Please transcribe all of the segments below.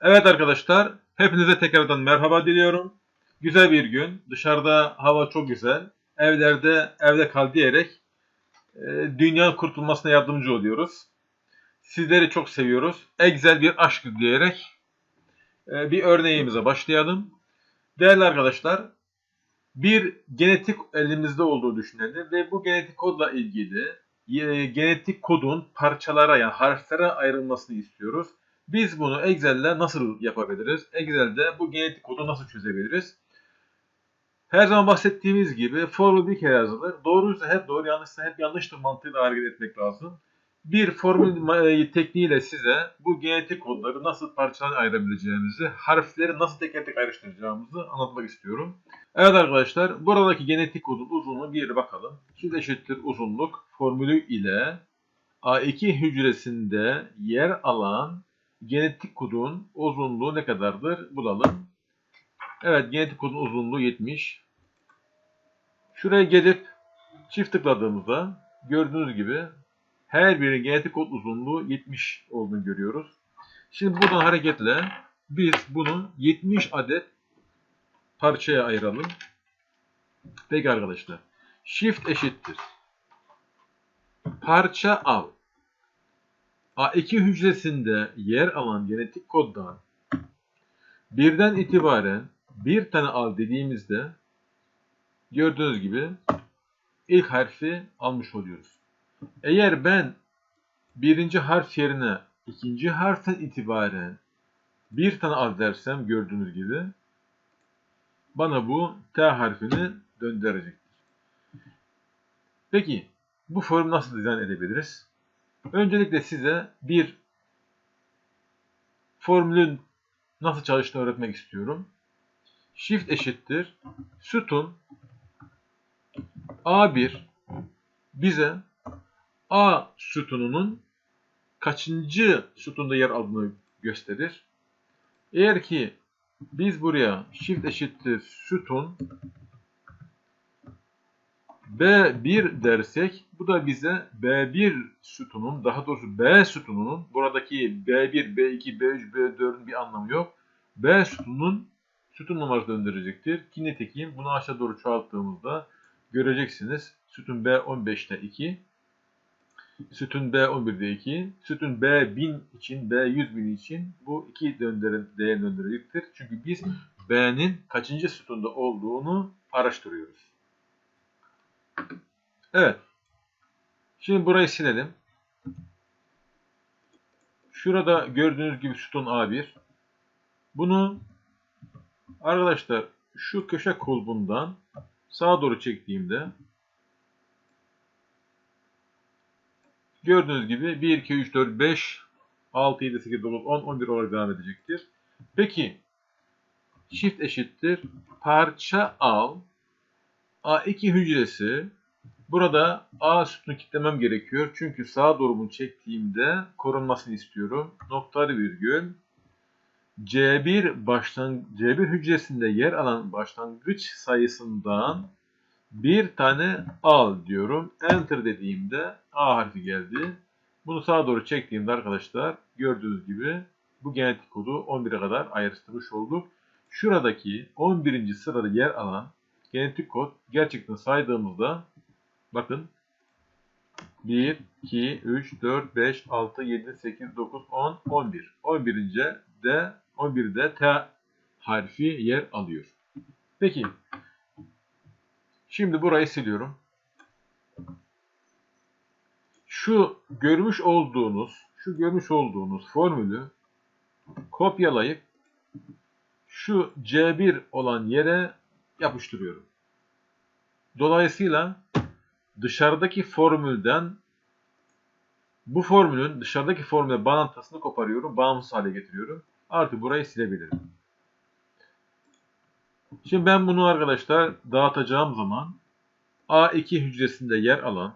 Evet arkadaşlar, hepinize tekrardan merhaba diliyorum. Güzel bir gün. Dışarıda hava çok güzel. Evlerde evde kal diyerek e, dünyanın kurtulmasına yardımcı oluyoruz. Sizleri çok seviyoruz. Excel bir aşk diyerek e, bir örneğimize başlayalım. Değerli arkadaşlar, bir genetik elimizde olduğu düşünelim ve bu genetik kodla ilgili e, genetik kodun parçalara yani harflere ayrılmasını istiyoruz. Biz bunu Excel'de nasıl yapabiliriz? Excel'de bu genetik kodu nasıl çözebiliriz? Her zaman bahsettiğimiz gibi formül bir kere yazılır. Doğruysa hep doğru, yanlışsa hep yanlıştır mantığıyla hareket etmek lazım. Bir formül e, tekniğiyle size bu genetik kodları nasıl parçalara ayırabileceğimizi, harfleri nasıl teker tek ayrıştıracağımızı anlatmak istiyorum. Evet arkadaşlar, buradaki genetik kodun uzunluğu bir bakalım. Şimdi eşittir uzunluk formülü ile A2 hücresinde yer alan genetik kodun uzunluğu ne kadardır bulalım. Evet genetik kodun uzunluğu 70. Şuraya gelip çift tıkladığımızda gördüğünüz gibi her birinin genetik kod uzunluğu 70 olduğunu görüyoruz. Şimdi buradan hareketle biz bunu 70 adet parçaya ayıralım. Peki arkadaşlar. Shift eşittir. Parça al. A2 hücresinde yer alan genetik koddan birden itibaren bir tane al dediğimizde gördüğünüz gibi ilk harfi almış oluyoruz. Eğer ben birinci harf yerine ikinci harften itibaren bir tane al dersem gördüğünüz gibi bana bu T harfini döndürecektir. Peki bu formu nasıl dizayn edebiliriz? Öncelikle size bir formülün nasıl çalıştığını öğretmek istiyorum. Shift eşittir sütun A1 bize A sütununun kaçıncı sütunda yer aldığını gösterir. Eğer ki biz buraya shift eşittir sütun B1 dersek bu da bize B1 sütunun daha doğrusu B sütununun buradaki B1, B2, B3, B4'ün bir anlamı yok. B sütunun sütun numarası döndürecektir. Ki nitekim bunu aşağı doğru çoğalttığımızda göreceksiniz. Sütun B15'te 2, sütun B11'de 2, sütun B1000 için, B100.000 için bu iki döndürün, değer döndürecektir. Çünkü biz B'nin kaçıncı sütunda olduğunu araştırıyoruz. Evet. Şimdi burayı silelim. Şurada gördüğünüz gibi sütun A1. Bunu arkadaşlar şu köşe kulbundan sağa doğru çektiğimde gördüğünüz gibi 1, 2, 3, 4, 5, 6, 7, 8, 9, 10, 11 olarak devam edecektir. Peki shift eşittir parça al A2 hücresi Burada A sütunu kitlemem gerekiyor. Çünkü sağa doğru bunu çektiğimde korunmasını istiyorum. Noktalı virgül. C1 baştan C1 hücresinde yer alan başlangıç sayısından bir tane al diyorum. Enter dediğimde A harfi geldi. Bunu sağa doğru çektiğimde arkadaşlar gördüğünüz gibi bu genetik kodu 11'e kadar ayrıştırmış olduk. Şuradaki 11. sırada yer alan genetik kod gerçekten saydığımızda Bakın 1, 2, 3, 4, 5, 6, 7, 8, 9, 10, 11. 11. de 11'de T harfi yer alıyor. Peki. Şimdi burayı siliyorum. Şu görmüş olduğunuz, şu görmüş olduğunuz formülü kopyalayıp şu C1 olan yere yapıştırıyorum. Dolayısıyla dışarıdaki formülden bu formülün dışarıdaki formüle bağlantısını koparıyorum. Bağımsız hale getiriyorum. Artık burayı silebilirim. Şimdi ben bunu arkadaşlar dağıtacağım zaman A2 hücresinde yer alan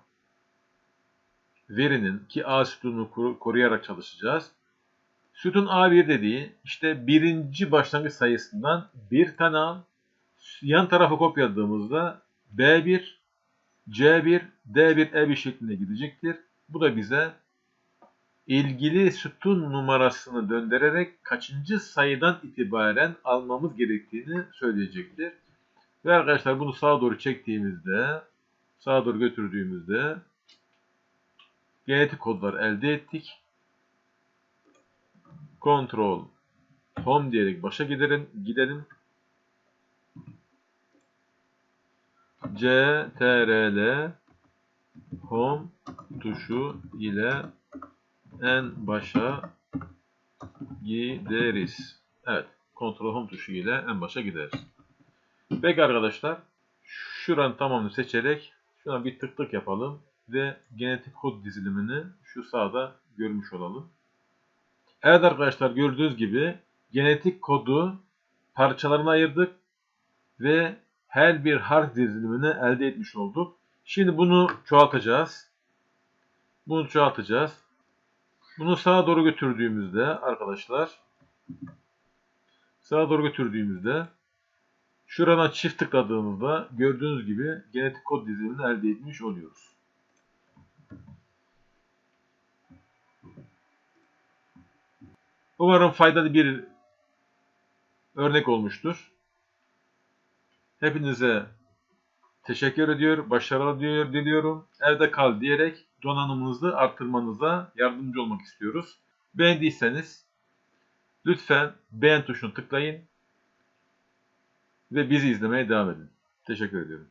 verinin ki A sütununu koruyarak çalışacağız. Sütun A1 dediği işte birinci başlangıç sayısından bir tane al. Yan tarafa kopyaladığımızda B1 C1, D1, E1 şeklinde gidecektir. Bu da bize ilgili sütun numarasını döndürerek kaçıncı sayıdan itibaren almamız gerektiğini söyleyecektir. Ve arkadaşlar bunu sağa doğru çektiğimizde, sağa doğru götürdüğümüzde genetik kodlar elde ettik. Control Home diyerek başa gidelim. gidelim. CTRL Home tuşu ile en başa gideriz. Evet. Ctrl Home tuşu ile en başa gideriz. Peki arkadaşlar. Şuranın tamamını seçerek şuna bir tık tık yapalım. Ve genetik kod dizilimini şu sağda görmüş olalım. Evet arkadaşlar gördüğünüz gibi genetik kodu parçalarına ayırdık. Ve her bir harf dizilimini elde etmiş olduk. Şimdi bunu çoğaltacağız. Bunu çoğaltacağız. Bunu sağa doğru götürdüğümüzde arkadaşlar sağa doğru götürdüğümüzde şuradan çift tıkladığımızda gördüğünüz gibi genetik kod dizilimini elde etmiş oluyoruz. Umarım faydalı bir örnek olmuştur. Hepinize teşekkür ediyor, başarılar diyor, diliyorum. Evde kal diyerek donanımınızı artırmanıza yardımcı olmak istiyoruz. Beğendiyseniz lütfen beğen tuşunu tıklayın ve bizi izlemeye devam edin. Teşekkür ediyorum.